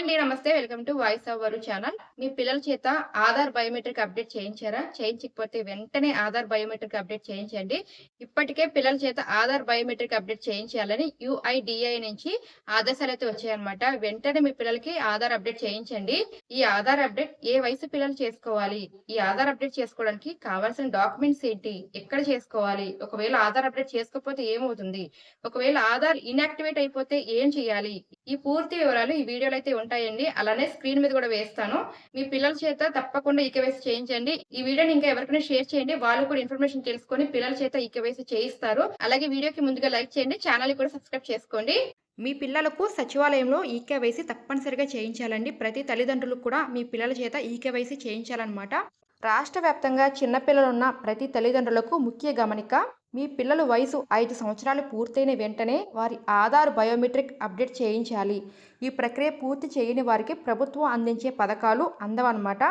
అండి నమస్తే. Welcome to voice our channel. మీ పిల్లల చేత ఆధార్ బయోమెట్రిక్ అప్డేట్ చేయించారా? చేయించకపోతే వెంటనే ఆధార్ బయోమెట్రిక్ అప్డేట్ చేయించండి. ఇప్పటికే పిల్లల చేత ఆధార్ బయోమెట్రిక్ అప్డేట్ చేయించాలని యుఐడిఐ నుంచి ఆదేశాలు అయితే వచ్చాయన్నమాట. వెంటనే మీ పిల్లలకి ఆధార్ అప్డేట్ చేయించండి. ఈ ఆధార్ అప్డేట్ ఏ వయసు పిల్లలు చేసుకోవాలి? ఈ ఆధార్ అప్డేట్ చేసుకోవడానికి కావాల్సిన డాక్యుమెంట్స్ ఏంటి? ఎక్కడ చేసుకోవాలి? ఒకవేళ ఆధార్ అప్డేట్ చేసుకోకపోతే ఏమవుతుంది? ఒకవేళ ఆధార్ ఇన్యాక్టివేట్ అయిపోతే ఏం చేయాలి? ఈ పూర్తి వివరాలు ఈ వీడియోలో అయితే ఉంటాయండి. అలానే స్క్రీన్ మీద కూడా వేస్తాను. మీ పిల్లల చేత తప్పకుండా ఈకేవైసీ చేయించండి. ఈ వీడియోని ఇంకా ఎవరికైనా షేర్ చేయండి. వాళ్ళు కూడా ఇన్ఫర్మేషన్ తెలుసుకొని పిల్లల చేత ఈకేవైసీ చేయిస్తారు. అలాగే వీడియోకి ముందుగా లైక్ చేయండి. ఛానల్ కూడా సబ్స్క్రైబ్ చేసుకోండి. మీ పిల్లలకు సచివాలయంలో ఈకేవైసీ తప్పనిసరిగా చేయించాలండి. ప్రతి తల్లిదండ్రులు కూడా మీ పిల్లల చేత ఈకేవైసీ చేయించాలన్నమాట. రాష్ట్ర వ్యాప్తంగా చిన్నపిల్లలున్న ప్రతి తల్లిదండ్రులకు ముఖ్య గమనిక మీ పిల్లల వయసు ఐదు సంవత్సరాలు పూర్తయిన వెంటనే వారి ఆధార్ బయోమెట్రిక్ అప్డేట్ చేయించాలి. ఈ ప్రక్రియ పూర్తి చేయని వారికి ప్రభుత్వం అందించే పథకాలు అందవన్నమాట.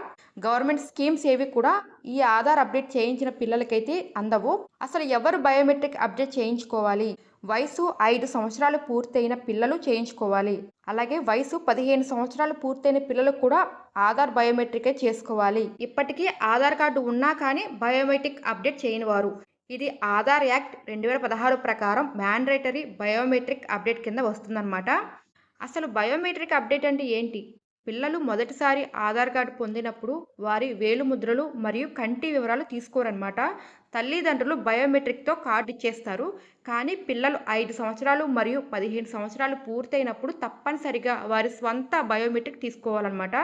గవర్నమెంట్ స్కీమ్స్ ఏవి కూడా ఈ ఆధార్ అప్డేట్ చేయించిన పిల్లలకైతే అందవు. అసలు ఎవరు బయోమెట్రిక్ అప్డేట్ చేయించుకోవాలి? వయసు ఐదు సంవత్సరాలు పూర్తయిన పిల్లలు చేయించుకోవాలి. అలాగే వయసు పదిహేను సంవత్సరాలు పూర్తయిన పిల్లలు కూడా ఆధార్ బయోమెట్రికే చేసుకోవాలి. ఇప్పటికీ ఆధార్ కార్డు ఉన్నా కానీ బయోమెట్రిక్ అప్డేట్ చేయని వారు ఇది ఆధార్ యాక్ట్ రెండు వేల పదహారు ప్రకారం మ్యాండేటరీ బయోమెట్రిక్ అప్డేట్ కింద వస్తుందన్నమాట. అసలు బయోమెట్రిక్ అప్డేట్ అంటే ఏంటి? పిల్లలు మొదటిసారి ఆధార్ కార్డు పొందినప్పుడు వారి వేలుముద్రలు మరియు కంటి వివరాలు తీసుకోరనమాట తల్లిదండ్రులు బయోమెట్రిక్తో కార్డు ఇచ్చేస్తారు. కానీ పిల్లలు ఐదు సంవత్సరాలు మరియు పదిహేను సంవత్సరాలు పూర్తయినప్పుడు తప్పనిసరిగా వారి స్వంత బయోమెట్రిక్ తీసుకోవాలన్నమాట.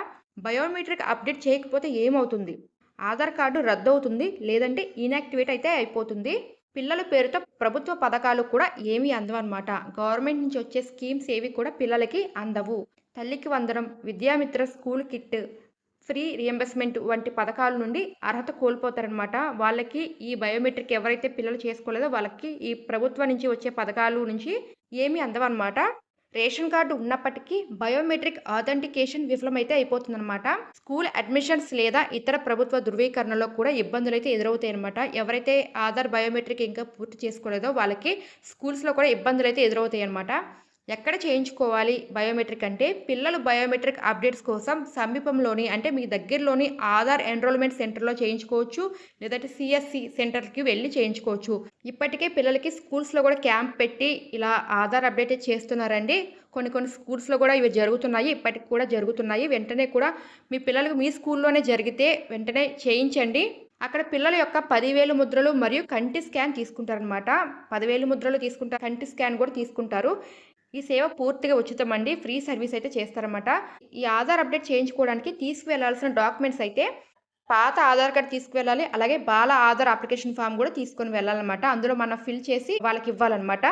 బయోమెట్రిక్ అప్డేట్ చేయకపోతే ఏమవుతుంది? ఆధార్ కార్డు రద్దు అవుతుంది లేదంటే ఇన్యాక్టివేట్ అయితే అయిపోతుంది. పిల్లల పేరుతో ప్రభుత్వ పథకాలు కూడా ఏమీ అందవన్నమాట. గవర్నమెంట్ నుంచి వచ్చే స్కీమ్స్ ఏవి కూడా పిల్లలకి అందవు. తల్లికి వందనం Vidyamitra school kit free reimbursement వంటి పథకాల నుండి అర్హత కోల్పోతారనమాట వాళ్ళకి ఈ బయోమెట్రిక్ ఎవరైతే పిల్లలు చేసుకోలేదో వాళ్ళకి ఈ ప్రభుత్వం నుంచి వచ్చే పథకాలు నుంచి ఏమీ అందవన్నమాట. రేషన్ కార్డు ఉన్నప్పటికీ బయోమెట్రిక్ ఆథెంటికేషన్ విఫలమైతే అయిపోతుందన్నమాట. స్కూల్ అడ్మిషన్స్ లేదా ఇతర ప్రభుత్వ ధృవీకరణలో కూడా ఇబ్బందులు అయితే ఎదురవుతాయన్నమాట. ఎవరైతే ఆధార్ బయోమెట్రిక్ ఇంకా పూర్తి చేసుకోలేదో వాళ్ళకి స్కూల్స్లో కూడా ఇబ్బందులు అయితే ఎదురవుతాయి అనమాట ఎక్కడ చేయించుకోవాలి బయోమెట్రిక్ అంటే పిల్లలు బయోమెట్రిక్ అప్డేట్స్ కోసం సమీపంలోని అంటే మీ దగ్గరలోని ఆధార్ ఎన్రోల్మెంట్ సెంటర్లో చేయించుకోవచ్చు లేదంటే సిఎస్సి సెంటర్కి వెళ్ళి చేయించుకోవచ్చు. ఇప్పటికే పిల్లలకి స్కూల్స్లో కూడా క్యాంప్ పెట్టి ఇలా ఆధార్ అప్డేట్ చేస్తున్నారండి. కొన్ని కొన్ని స్కూల్స్లో కూడా ఇవి జరుగుతున్నాయి ఇప్పటికి కూడా జరుగుతున్నాయి. వెంటనే కూడా మీ పిల్లలకు మీ స్కూల్లోనే జరిగితే వెంటనే చేయించండి. అక్కడ పిల్లల యొక్క పదివేలు ముద్రలు మరియు కంటి స్కాన్ తీసుకుంటారనమాట పదివేలు ముద్రలు తీసుకుంటారు కంటి స్కాన్ కూడా తీసుకుంటారు. ఈ సేవ పూర్తిగా ఉచితం అండి. ఫ్రీ సర్వీస్ అయితే చేస్తారన్నమాట. ఈ ఆధార్ అప్డేట్ చేయించుకోవడానికి తీసుకువెళ్ళాల్సిన డాక్యుమెంట్స్ అయితే పాత ఆధార్ కార్డ్ తీసుకువెళ్ళాలి అలాగే బాల ఆధార్ అప్లికేషన్ ఫామ్ కూడా తీసుకొని వెళ్ళాలన్నమాట. అందులో మనం ఫిల్ చేసి వాళ్ళకి ఇవ్వాలన్నమాట.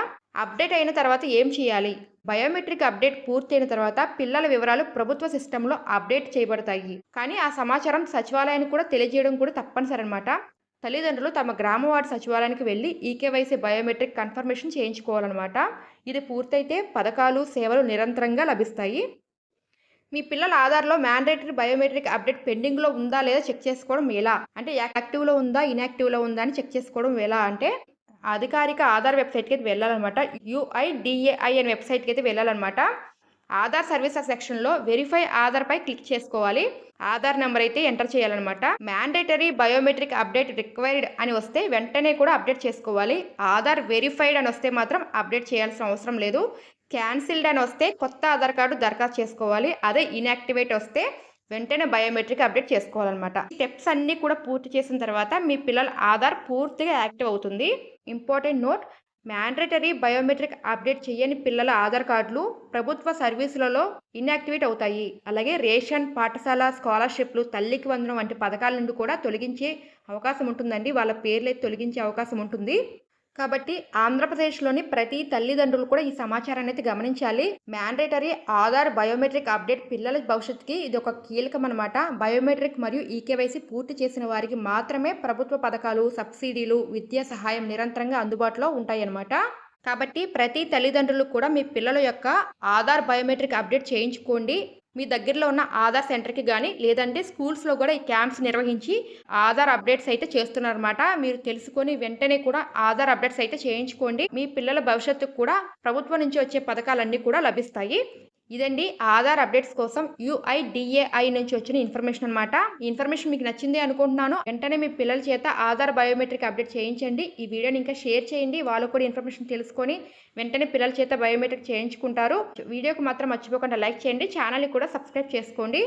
అప్డేట్ అయిన తర్వాత ఏం చేయాలి? బయోమెట్రిక్ అప్డేట్ పూర్తయిన తర్వాత పిల్లల వివరాలు ప్రభుత్వ సిస్టంలో అప్డేట్ చేయబడతాయి. కానీ ఆ సమాచారం సచివాలయానికి కూడా తెలియజేయడం కూడా తప్పనిసరి అనమాట తల్లిదండ్రులు తమ గ్రామ వార్డు సచివాలయానికి వెళ్ళి ఈకేవైసీ బయోమెట్రిక్ కన్ఫర్మేషన్ చేయించుకోవాలన్నమాట. ఇది పూర్తయితే పథకాలు సేవలు నిరంతరంగా లభిస్తాయి. మీ పిల్లల ఆధార్లో మ్యాండేటరీ బయోమెట్రిక్ అప్డేట్ పెండింగ్లో ఉందా లేదా చెక్ చేసుకోవడం ఎలా? అంటే యాక్టివ్లో ఉందా ఇన్యాక్టివ్లో ఉందా అని చెక్ చేసుకోవడం ఎలా? అంటే అధికారిక ఆధార్ వెబ్సైట్కి అయితే వెళ్ళాలన్నమాట. యుఐడిఏఐ అనే వెబ్సైట్కి అయితే వెళ్ళాలన్నమాట. ఆధార్ సర్వీసెస్ సెక్షన్లో వెరిఫై ఆధార్ పై క్లిక్ చేసుకోవాలి. ఆధార్ నెంబర్ అయితే ఎంటర్ చేయాలన్నమాట. మ్యాండేటరీ బయోమెట్రిక్ అప్డేట్ రిక్వైర్డ్ అని వస్తే వెంటనే కూడా అప్డేట్ చేసుకోవాలి. ఆధార్ వెరిఫైడ్ అని వస్తే మాత్రం అప్డేట్ చేయాల్సిన అవసరం లేదు. క్యాన్సిల్డ్ అని వస్తే కొత్త ఆధార్ కార్డు దరఖాస్తు చేసుకోవాలి. అదే ఇన్యాక్టివేట్ వస్తే వెంటనే బయోమెట్రిక్ అప్డేట్ చేసుకోవాలన్నమాట. స్టెప్స్ అన్నీ కూడా పూర్తి చేసిన తర్వాత మీ పిల్లల ఆధార్ పూర్తిగా యాక్టివ్ అవుతుంది. Important note mandatory biometric update చేయని పిల్లల ఆధార్ కార్డులు ప్రభుత్వ సర్వీసులలో ఇన్యాక్టివేట్ అవుతాయి. అలాగే రేషన్ పాఠశాల స్కాలర్షిప్లు తల్లికి వందనం వంటి పథకాల నుండి కూడా తొలగించే అవకాశం ఉంటుందండి. వాళ్ళ పేర్లు తొలగించే అవకాశం ఉంటుంది. కాబట్టి ఆంధ్రప్రదేశ్లోని ప్రతి తల్లిదండ్రులు కూడా ఈ సమాచారాన్ని అయితే గమనించాలి. మ్యాండేటరీ ఆధార్ బయోమెట్రిక్ అప్డేట్ పిల్లల భవిష్యత్తుకి ఇది ఒక కీలకం అనమాట బయోమెట్రిక్ మరియు ఈకేవైసీ పూర్తి చేసిన వారికి మాత్రమే ప్రభుత్వ పథకాలు సబ్సిడీలు విద్యా సహాయం నిరంతరంగా అందుబాటులో ఉంటాయన్నమాట. కాబట్టి ప్రతి తల్లిదండ్రులు కూడా మీ పిల్లల యొక్క ఆధార్ బయోమెట్రిక్ అప్డేట్ చేయించుకోండి. మీ దగ్గరలో ఉన్న ఆధార్ సెంటర్కి కానీ లేదంటే స్కూల్స్లో కూడా ఈ క్యాంప్స్ నిర్వహించి ఆధార్ అప్డేట్స్ అయితే చేస్తున్నారన్నమాట. మీరు తెలుసుకొని వెంటనే కూడా ఆధార్ అప్డేట్స్ అయితే చేయించుకోండి. మీ పిల్లల భవిష్యత్తుకు కూడా ప్రభుత్వం నుంచి వచ్చే పథకాలన్నీ కూడా లభిస్తాయి. ఇదండి ఆధార్ అప్డేట్స్ కోసం యుఐడిఏఐ నుంచి వచ్చిన ఇన్ఫర్మేషన్ అనమాట ఈ ఇన్ఫర్మేషన్ మీకు నచ్చింది అనుకుంటున్నాను. వెంటనే మీ పిల్లల చేత ఆధార్ బయోమెట్రిక్ అప్డేట్ చేయించండి. ఈ వీడియోని ఇంకా షేర్ చేయండి. వాళ్ళు కూడా ఇన్ఫర్మేషన్ తెలుసుకొని వెంటనే పిల్లల చేత బయోమెట్రిక్ చేయించుకుంటారు. వీడియోకి మాత్రం మర్చిపోకుండా లైక్ చేయండి. ఛానల్ని కూడా సబ్స్క్రైబ్ చేసుకోండి.